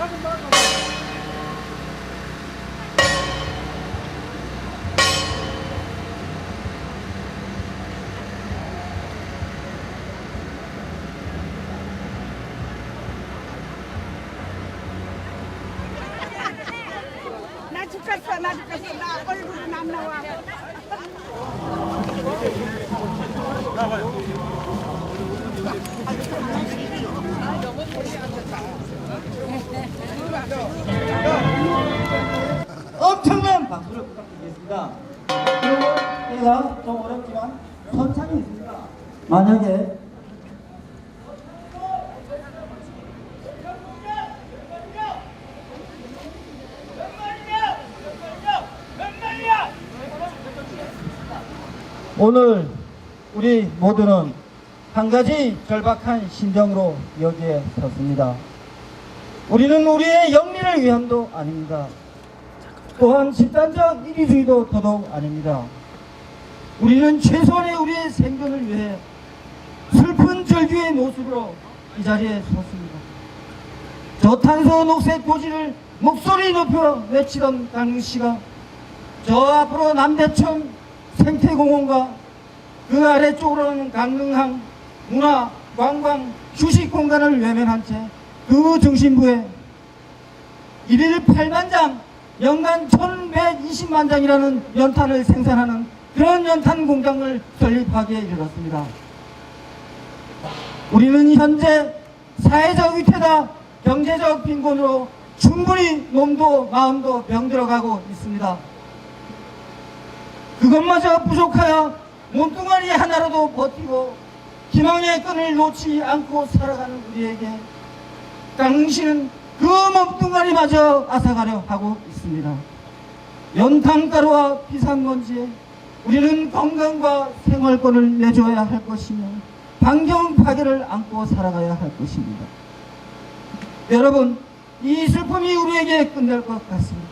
나 죽겠어, 나 죽겠어. 나 얼굴은 안 나와. 엄청난 박수를 부탁드리겠습니다. 제가 좀 어렵지만 선창이 있습니다. 만약에 오늘 우리 모두는 한 가지 절박한 심정으로 여기에 섰습니다. 우리는 우리의 영리를 위함도 아닙니다. 또한 집단적 이기주의도 더더욱 아닙니다. 우리는 최소한의 우리의 생존을 위해 슬픈 절규의 모습으로 이 자리에 섰습니다. 저탄소 녹색 고지를 목소리 높여 외치던 당시가 저 앞으로 남대천 생태공원과 그 아래쪽으로는 강릉항 문화, 관광, 휴식 공간을 외면한 채 그 중심부에 일일 8만 장, 연간 1120만 장이라는 연탄을 생산하는 그런 연탄 공장을 설립하기에 이르렀습니다. 우리는 현재 사회적 위태다, 경제적 빈곤으로 충분히 몸도 마음도 병들어가고 있습니다. 그것마저 부족하여 몸뚱아리 하나로도 버티고 희망의 끈을 놓지 않고 살아가는 우리에게 당신은 그 몸뚱아리마저 앗아가려 하고 있습니다. 연탄가루와 비상먼지에 우리는 건강과 생활권을 내줘야 할 것이며 환경 파괴를 안고 살아가야 할 것입니다. 여러분, 이 슬픔이 우리에게 끝날 것 같습니다.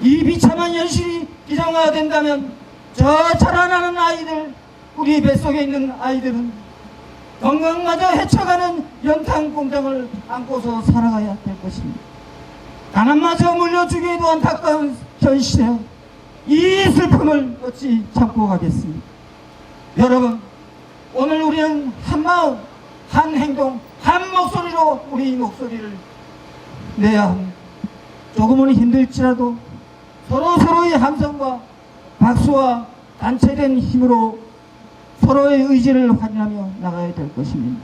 이 비참한 현실이 기정화된다면 저 자라나는 아이들, 우리 뱃속에 있는 아이들은 건강마저 헤쳐가는 연탄 공장을 안고서 살아가야 될 것입니다. 가난마저 물려주기에도 안타까운 현실에 이 슬픔을 어찌 참고 가겠습니까? 여러분, 오늘 우리는 한 마음, 한 행동, 한 목소리로 우리 목소리를 내야 합니다. 조금은 힘들지라도 서로 서로의 함성과 박수와 단체된 힘으로 서로의 의지를 확인하며 나가야 될 것입니다.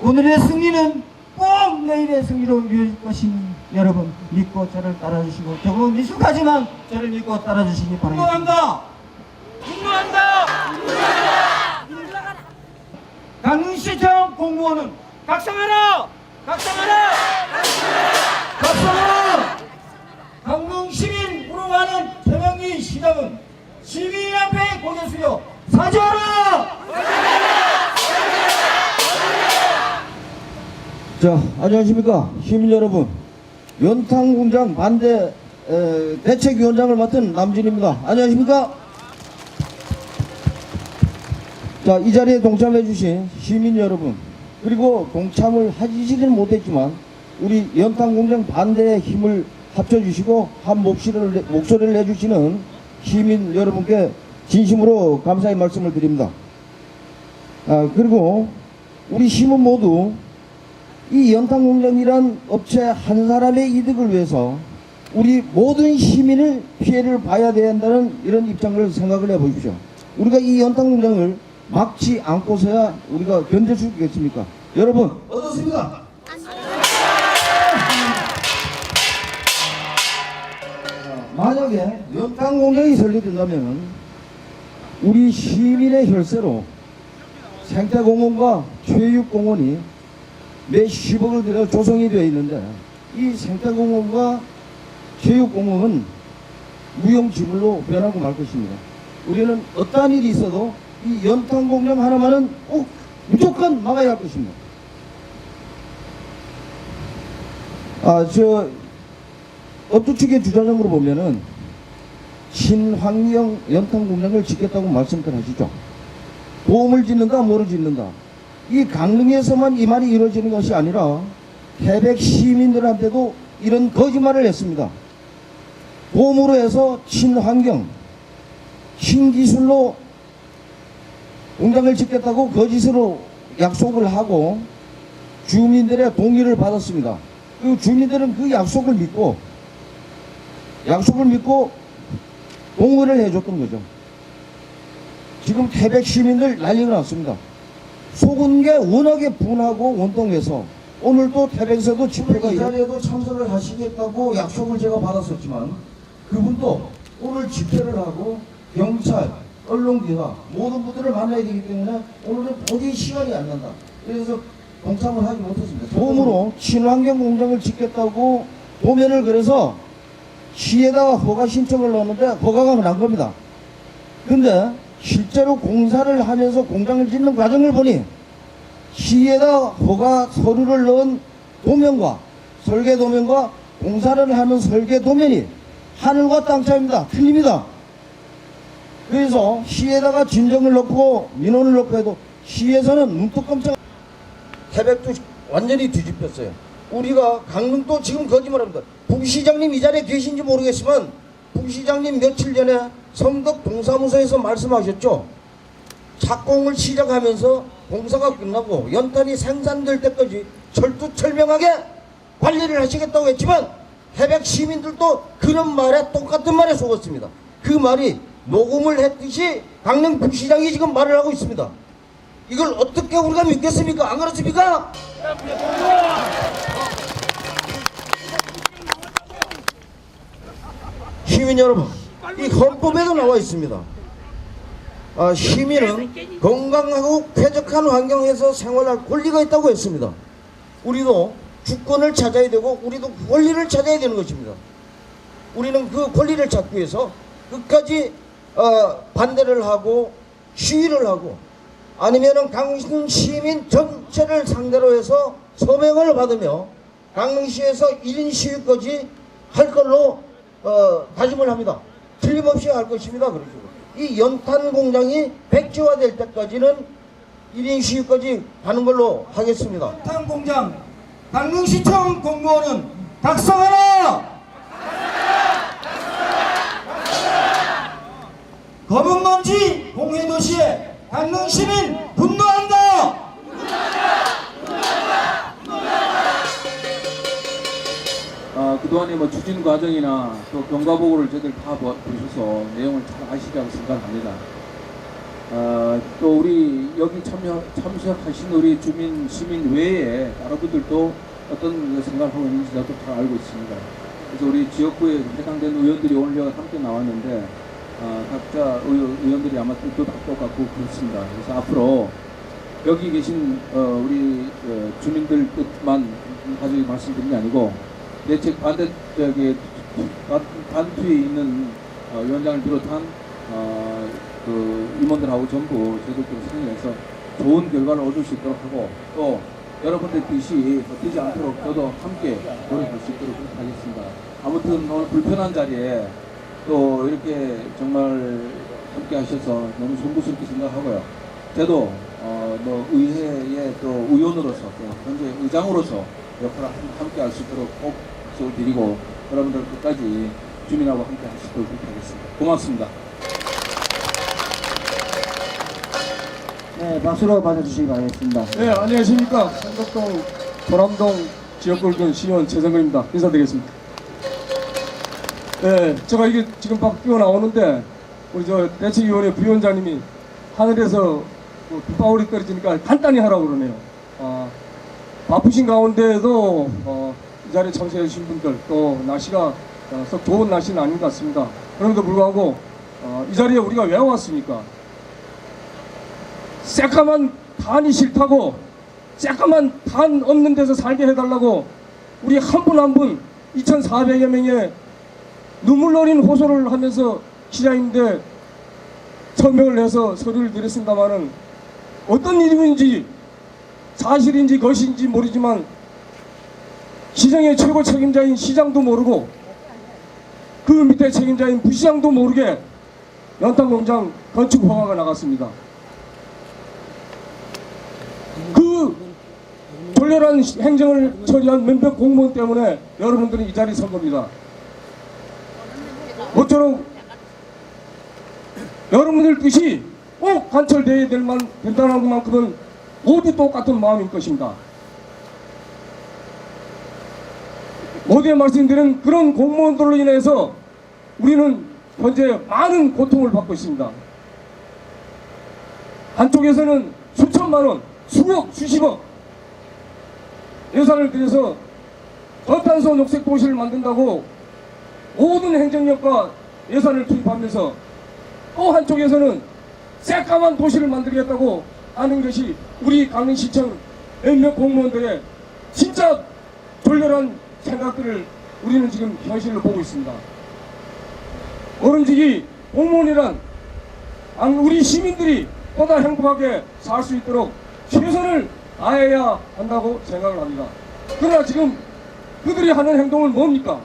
오늘의 승리는 꼭 내일의 승리로 이루어질 것이니 여러분 믿고 저를 따라주시고 조금 미숙하지만 저를 믿고 따라주시기 바랍니다. 분노한다! 분노한다! 강릉시청 공무원은 각성하라! 각성하라! 각성하라! 강릉시민 우롱하는 최명희 시장은 시민 앞에 고개 숙여 사죄하라! 자, 안녕하십니까. 시민 여러분. 연탄 공장 반대 에, 대책위원장을 맡은 남진입니다. 안녕하십니까. 자, 이 자리에 동참해주신 시민 여러분, 그리고 동참을 하시지는 못했지만, 우리 연탄 공장 반대에 힘을 합쳐주시고, 한 목소리를, 내- 목소리를 내주시는 시민 여러분께 진심으로 감사의 말씀을 드립니다. 아, 그리고 우리 시민 모두 이 연탄공장이란 업체 한 사람의 이득을 위해서 우리 모든 시민을 피해를 봐야 된다는 이런 입장을 생각을 해보십시오. 우리가 이 연탄공장을 막지 않고서야 우리가 견딜 수 있겠습니까? 여러분 어떻습니까? 만약에 연탄공장이 설립된다면 우리 시민의 혈세로 생태공원과 체육공원이 매 10억을 들여 조성이 되어 있는데 이 생태공원과 체육공원은 무용지물로 변하고 말 것입니다. 우리는 어떠한 일이 있어도 이 연탄공장 하나만은 꼭 무조건 막아야 할 것입니다. 아, 저, 업주 측의 주장으로 보면은 친환경 연탄공장을 짓겠다고 말씀들 하시죠. 도움을 짓는다, 뭐를 짓는다. 이 강릉에서만 이 말이 이루어지는 것이 아니라 태백 시민들한테도 이런 거짓말을 했습니다. 봄으로 해서 친환경, 신기술로 공장을 짓겠다고 거짓으로 약속을 하고 주민들의 동의를 받았습니다. 그 주민들은 그 약속을 믿고 약속을 믿고 동의를 해줬던 거죠. 지금 태백 시민들 난리가 났습니다. 속은 게 워낙에 분하고 원통해서 오늘 또 태백에서도 집회가 이 자리에도 참석을 하시겠다고 약속을 제가 받았었지만 그분도 오늘 집회를 하고 경찰, 언론기관 모든 분들을 만나야 되기 때문에 오늘은 도저히 시간이 안 난다. 그래서 동참을 하지 못했습니다. 봄으로 친환경 공장을 짓겠다고 도면을 그래서 시에다가 허가 신청을 넣었는데 허가가 난 겁니다. 근데 실제로 공사를 하면서 공장을 짓는 과정을 보니 시에다 허가 서류를 넣은 도면과 설계 도면과 공사를 하는 설계 도면이 하늘과 땅 차이입니다. 틀립니다. 그래서 시에다가 진정을 넣고 민원을 넣고 해도 시에서는 눈도 깜짝 태백도 완전히 뒤집혔어요. 우리가 강릉도 지금 거짓말합니다. 부시장님 이 자리에 계신지 모르겠지만 부시장님 며칠 전에 성덕 동사무소에서 말씀하셨죠. 착공을 시작하면서 공사가 끝나고 연탄이 생산될 때까지 철두철명하게 관리를 하시겠다고 했지만 해백 시민들도 그런 말에 똑같은 말에 속았습니다. 그 말이 녹음을 했듯이 강릉 부시장이 지금 말을 하고 있습니다. 이걸 어떻게 우리가 믿겠습니까? 안 그렇습니까? 시민 여러분, 이 헌법에도 나와 있습니다. 아, 시민은 건강하고 쾌적한 환경에서 생활할 권리가 있다고 했습니다. 우리도 주권을 찾아야 되고 우리도 권리를 찾아야 되는 것입니다. 우리는 그 권리를 찾기 위해서 끝까지 어, 반대를 하고 시위를 하고 아니면은 강릉 시민 전체를 상대로 해서 서명을 받으며 강릉시에서 1인 시위까지 할 걸로 어, 다짐을 합니다. 틀림없이 할 것입니다. 그러시고 이 연탄 공장이 백지화될 때까지는 1인 시위까지 가는 걸로 하겠습니다. 탄 공장 강릉시청 공무원은 각성하라! 검은 먼지 공해도시에 강릉시민 분노한다! 아, 그동안에 뭐 추진 과정이나 또 경과 보고를 저희들 다 보- 보셔서 내용을 잘 아시리라고 생각합니다. 아, 또 우리 여기 참여, 참석하신 우리 주민, 시민 외에 다른 분들도 어떤 생각을 하고 있는지 저도 잘 알고 있습니다. 그래서 우리 지역구에 해당되는 의원들이 오늘 여기 함께 나왔는데 아, 각자 의원, 의원 들이 아마 뜻도 다 똑같고 그렇습니다. 그래서 앞으로 여기 계신 어, 우리 어, 주민들 뜻만 가지고 말씀드린 게 아니고 대책 반대 저기 반- 반투에 있는 어, 위원장을 비롯한 어, 그 임원들하고 전부 저희들끼리 상의해서 좋은 결과를 얻을 수 있도록 하고 또 여러분들 뜻이 헛되지 않도록 저도 함께 노력할 수 있도록 하겠습니다. 아무튼 오늘 불편한 자리에 또 이렇게 정말 함께 하셔서 너무 송구스럽게 생각하고요. 저도 어, 뭐 의회의 또 의원으로서 또 현재 의장으로서 역할을 함- 함께 할 수 있도록 꼭 박수를 드리고 여러분들 끝까지 주민하고 함께 그렇게 하겠습니다. 고맙습니다. 네, 박수로 맞아주시기 바라겠습니다. 네, 안녕하십니까. 성덕동 도남동 지역골든 시의원 최성근입니다. 인사드리겠습니다. 네, 제가 이게 지금 막 뛰어나오는데, 우리 저 대책위원회 부위원장님이 하늘에서 뭐 빗방울이 떨어지니까 간단히 하라고 그러네요. 아, 바쁘신 가운데에도 어, 이 자리에 참석해 주신 분들, 또 날씨가 어, 썩 좋은 날씨는 아닌 것 같습니다. 그럼에도 불구하고 어, 이 자리에 우리가 왜 왔습니까? 새까만 단이 싫다고 새까만 단 없는 데서 살게 해달라고 우리 한 분 한 분 2,400여 명의 눈물 어린 호소를 하면서 기자인데 서명을 해서 서류를 드렸습니다마는 어떤 일인지 사실인지 것인지 모르지만 시장의 최고 책임자인 시장도 모르고 그 밑에 책임자인 부시장도 모르게 연탄공장 건축 허가가 나갔습니다. 그 졸렬한 행정을 처리한 몇몇 공무원 때문에 여러분들이 이 자리에 선 겁니다. 모처럼 여러분들 뜻이 꼭 관철되어야 될 만, 된다는 만큼은 모두 똑같은 마음일 것입니다. 어디에 말씀드린 그런 공무원들로 인해서 우리는 현재 많은 고통을 받고 있습니다. 한쪽에서는 수천만 원, 수억, 수십억 예산을 들여서 저탄소 녹색 도시를 만든다고 모든 행정력과 예산을 투입하면서 또 한쪽에서는 새까만 도시를 만들겠다고 하는 것이 우리 강릉시청 몇몇 공무원들의 진짜 졸렬한 생각들을 우리는 지금 현실로 보고 있습니다. 어른지기 공무원이란 안- 우리 시민들이 보다 행복하게 살 수 있도록 최선을 다해야 한다고 생각을 합니다. 그러나 지금 그들이 하는 행동은 뭡니까?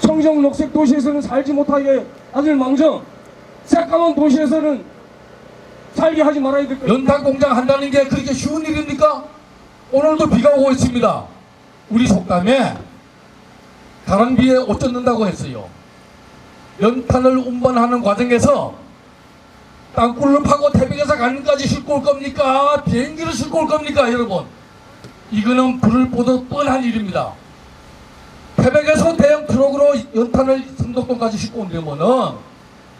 청정 녹색 도시에서는 살지 못하게 아들 망정, 새까만 도시에서는 살게 하지 말아야 될 것입니다. 연탄 공장 한다는 게 그렇게 쉬운 일입니까? 오늘도 비가 오고 있습니다. 우리 속담에 다른 비에 옷 젖는다고 했어요. 연탄을 운반하는 과정에서 땅굴을 파고 태백에서 가는까지 싣고 올 겁니까? 비행기를 싣고 올 겁니까? 여러분. 이거는 불을 보듯 뻔한 일입니다. 태백에서 대형 트럭으로 연탄을 성덕동까지 싣고 온다면은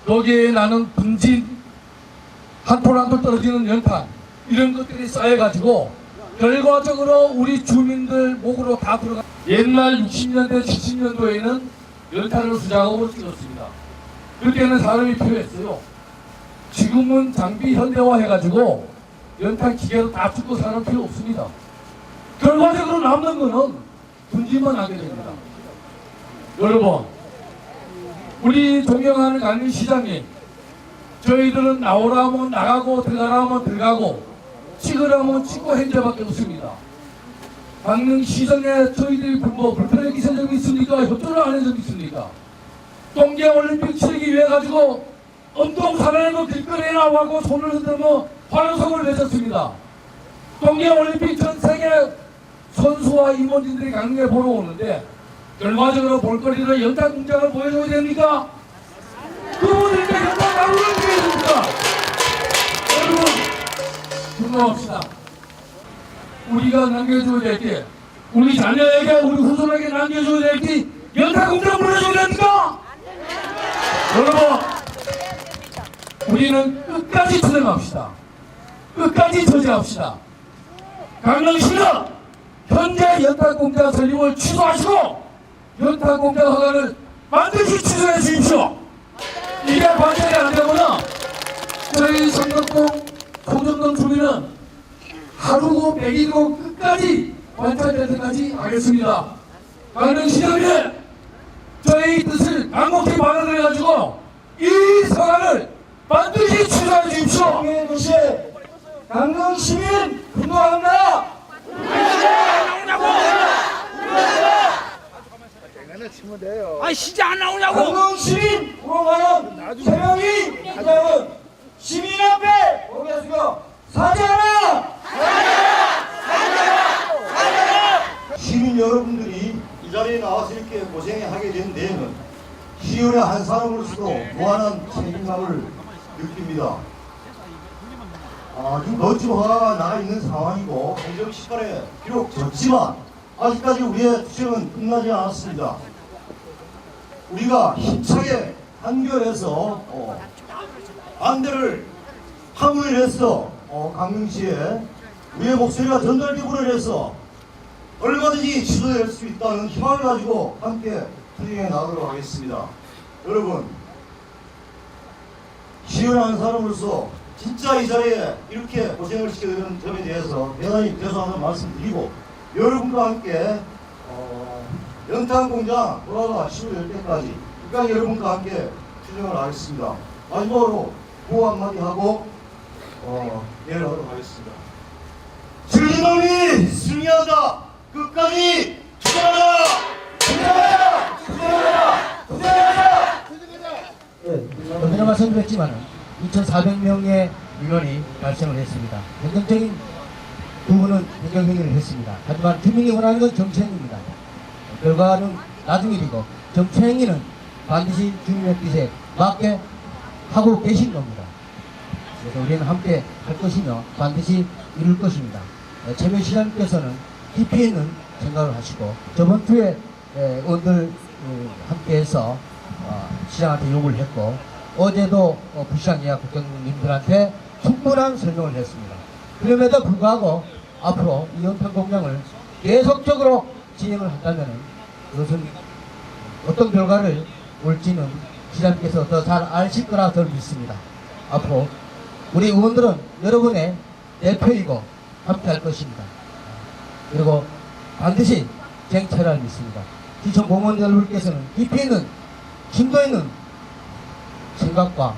여기에 나는 분진 한 톨 한 톨 떨어지는 연탄 이런 것들이 쌓여가지고 결과적으로 우리 주민들 목으로 다 들어가 옛날 60년대 70년도에는 연탄을 수작업으로 찍었습니다. 그때는 사람이 필요했어요. 지금은 장비 현대화 해가지고 연탄 기계로 다 찍고 사람 필요 없습니다. 결과적으로 남는 거는 분지만 하게 됩니다. 여러분 우리 존경하는 강민 시장님 저희들은 나오라면 나가고 들어가라면 들어가고 찍으라면 찍고 현재밖에 없습니다. 강릉 시정에 저희들이 불- 뭐 불편하게 기선 적이 있습니까? 협조를 안 한 적이 있습니까? 동계 올림픽 치르기 위해 가지고 운동 사람도 길거리에 나와고 손을 흔들며 환호성을 내셨습니다. 동계 올림픽 전 세계 선수와 임원진들이 강릉에 보러 오는데 결과적으로 볼거리로 연탄 공장을 보여줘야 됩니까? 그분들께 연탄 드려야 됩니까? 분노합시다. 우리가 남겨줘야 될 게, 우리 자녀에게, 우리 후손에게 남겨줘야 될 게, 연탄 공장 보내줘야 됩니까? 여러분, 우리는 끝까지 투쟁합시다. 끝까지 저지합시다. 강릉시는 현재 연탄 공장 설립을 취소하시고, 연탄 공장 허가를 반드시 취소해 주십시오. 주민은 하루고 백일고 끝까지 관찰될 때까지 하겠습니다. 강릉 시장님 저희 뜻을 강력히 받아들여가지고 이 서한을 반드시 취소해 주십시오. 공해 도시 강릉 시민 분노한다. 아 시장 안 나오냐고. 강릉 시민 우롱하는 세 명이 주장은 시민 앞에 거기에서 사죄하라. 시민 여러분들이 이 자리에 나와서 이렇게 고생하게 된 데에는 시연의 한 사람으로서 무한한 책임감을 느낍니다. 아, 지금 거주화가 나가 있는 상황이고 행정 시간에 비록 졌지만 아직까지 우리의 투쟁은 끝나지 않았습니다. 우리가 힘차게 한결해서 어, 반대를 항의를 해서 어, 강릉시에 우리의 목소리가 전달되고를 해서 얼마든지 취소될 수 있다는 희망을 가지고 함께 투쟁해 나가도록 하겠습니다. 여러분 시원한 사람으로서 진짜 이 자리에 이렇게 고생을 되는 점에 대해서 대단히 죄송하다는 말씀드리고 여러분과 함께 어, 연탄 공장 돌아가 시도될 때까지 끝까지 여러분과 함께 추진을 하겠습니다. 마지막으로 구호 한마디 하고 어, 내려가도록 하겠습니다. 진놈이 승리하자 끝까지 투쟁하자 투쟁하자 투쟁하자 투쟁하자 언제나 말씀드렸지만 2,400명의 민원이 발생을 했습니다. 행정적인 두 분은 행정행위를 했습니다. 하지만 주민이 원하는 건 정치행위입니다. 결과는 나중 일이고 정치행위는 반드시 주민의 뜻에 맞게 하고 계신 겁니다. 그래서 우리는 함께 할 것이며 반드시 이룰 것입니다. 에, 최면 시장님께서는 깊이 있는 생각을 하시고 저번 주에 에, 의원들 어, 함께해서 어, 시장한테 요구를 했고 어제도 어, 부시장 예약 국장님들한테 충분한 설명을 했습니다. 그럼에도 불구하고 앞으로 이 연탄 공장을 계속적으로 진행을 한다면 그것은 어떤 결과를 올지는 시장님께서 더 잘 아실 거라 저는 믿습니다. 앞으로 우리 의원들은 여러분의 대표이고 함께 할 것입니다. 그리고 반드시 쟁취를 믿습니다. 시청 공무원 여러분께서는 깊이 있는 심도 있는 생각과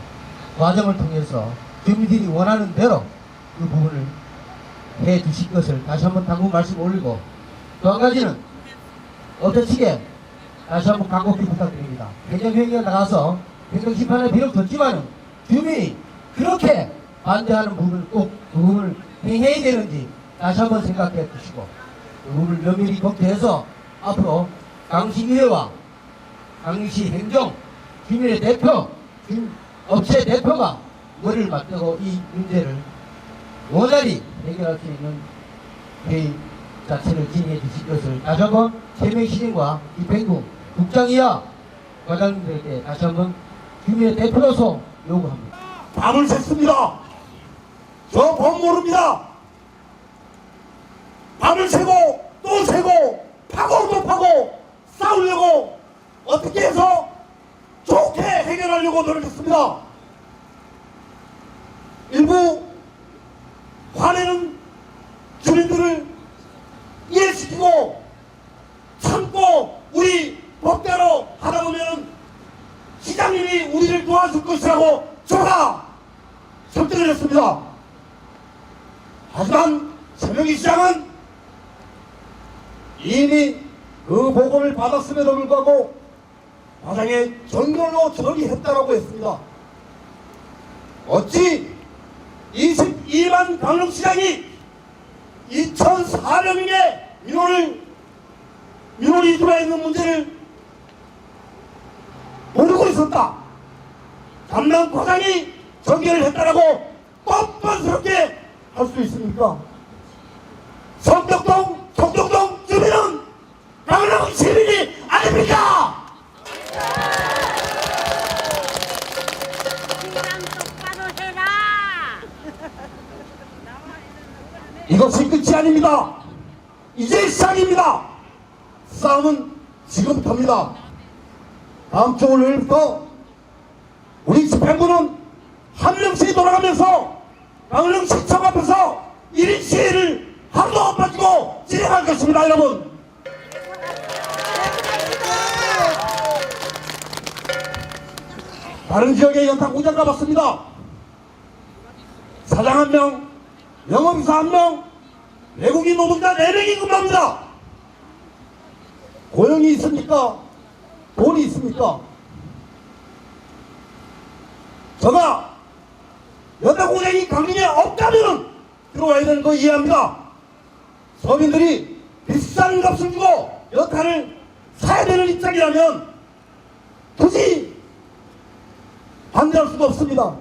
과정을 통해서 주민들이 원하는 대로 그 부분을 해 주실 것을 다시 한번 당부 말씀 올리고 또 한 가지는 어떠시게 다시 한번 간곡히 부탁드립니다. 행정회의에 나가서 행정심판을 비록 졌지만은 주민이 그렇게 반대하는 부분을 꼭그 부분을 행해야 되는지 다시 한번 생각해 주시고 그 부분을 면밀히 검토해서 앞으로 강시의회와 강시 행정 주민의 대표 주- 업체 대표가 머리를 맞대고 이 문제를 원활히 해결할 수 있는 회의 자체를 진행해 주실 것을 다시 한번 세명시진과 이평구 국장이야 과장님들에게 다시 한번 주민의 대표로서 요구합니다. 밤을 샜습니다. 저 법 모릅니다. 밤을 새고 또 새고 파고 또 파고 싸우려고 어떻게 해서 좋게 해결하려고 노력했습니다. 일부 화내는 주민들을 이해시키고 참고 우리 법대로 하다 보면 시장님이 우리를 도와줄 것이라고 제가 설득을 했습니다. 하지만 새명기 시장은 이미 그 보고를 받았음에도 불구하고 과장에 정결로 처리했다라고 했습니다. 어찌 22만 강릉시장이 2,400명의 민원을 민원이 들어와 있는 문제를 모르고 있었다. 담당 과장이 전개를 했다라고 뻔뻔스럽게 할 수 있습니까? 성덕동, 성덕동 주민은 강릉 시민이 해라. 이것이 끝이 아닙니다. 이제 시작입니다. 싸움은 지금부터입니다. 다음 주 월요일부터 우리 집행부는 한 명씩 돌아가면서 강릉시청 앞에서 1인 하루도 안 빠지고 진행할 것입니다, 여러분. 다른 지역의 연탄 공장 가봤습니다. 사장 한 명, 영업사 한 명, 외국인 노동자 4명이 근무합니다. 고용이 있습니까? 돈이 있습니까? 제가 연탄 공장이 강릉에 없다면 들어와야 되는 거 이해합니다. 서민들이 비싼 값을 주고 연탄을 사야 되는 입장이라면 굳이 반대할 수가 없습니다.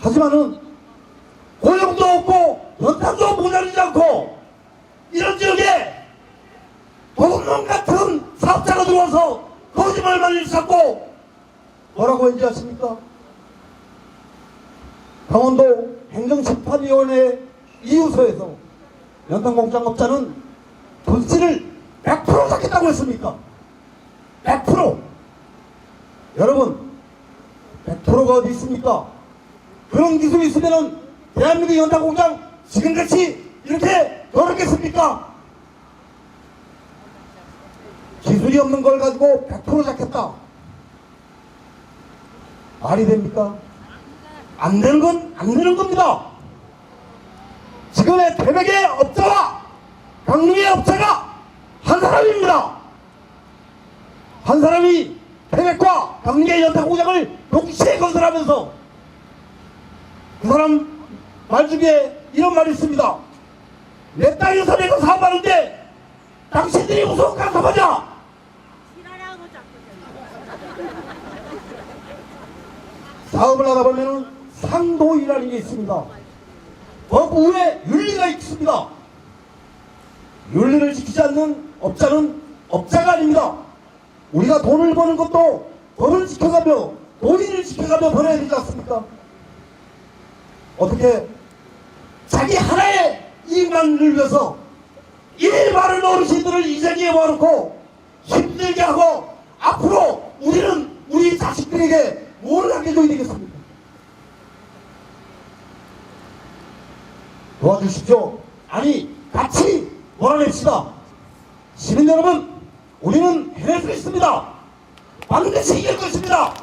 하지만은 고용도 없고 연탄도 모자르지 않고 이런 지역에 도둑놈 같은 사업자가 들어와서 거짓말만 일삼고 뭐라고 아십니까? 강원도 행정심판위원회 이유서에서 연탄공장업자는 돈씨를 100% 잡겠다고 했습니까? 100% 여러분 100%가 어디 있습니까? 그런 기술이 있으면은 대한민국 연탄공장 지금같이 이렇게 어렵겠습니까? 기술이 없는 걸 가지고 100% 잡겠다. 말이 됩니까? 안 되는 건 안 되는 겁니다. 지금의 태백의 업자와 강릉의 업자가 한 사람입니다. 한 사람이 태백과 강릉의 연탄공장을 동시에 건설하면서 그 사람 말 중에 이런 말이 있습니다. 내 땅에서 내가 사업하는데 당신들이 무슨 간섭하냐? 사업을 하다 보면은 상도이라는 게 있습니다. 법 위에 윤리가 있습니다. 윤리를 지키지 않는 업자는 업자가 아닙니다. 우리가 돈을 버는 것도 법을 지켜가며 도리를 지켜가며 벌어야 되지 않습니까? 어떻게 자기 하나의 이익만을 위해서 이 많은 어르신들을 이 자리에 모아놓고 힘들게 하고 앞으로 우리는 우리 자식들에게 뭘 남겨줘야 되겠습니까? 도와주십시오. 아니 같이 몰아냅시다. 시민 여러분, 우리는 해낼 수 있습니다. 반드시 이길 것입니다.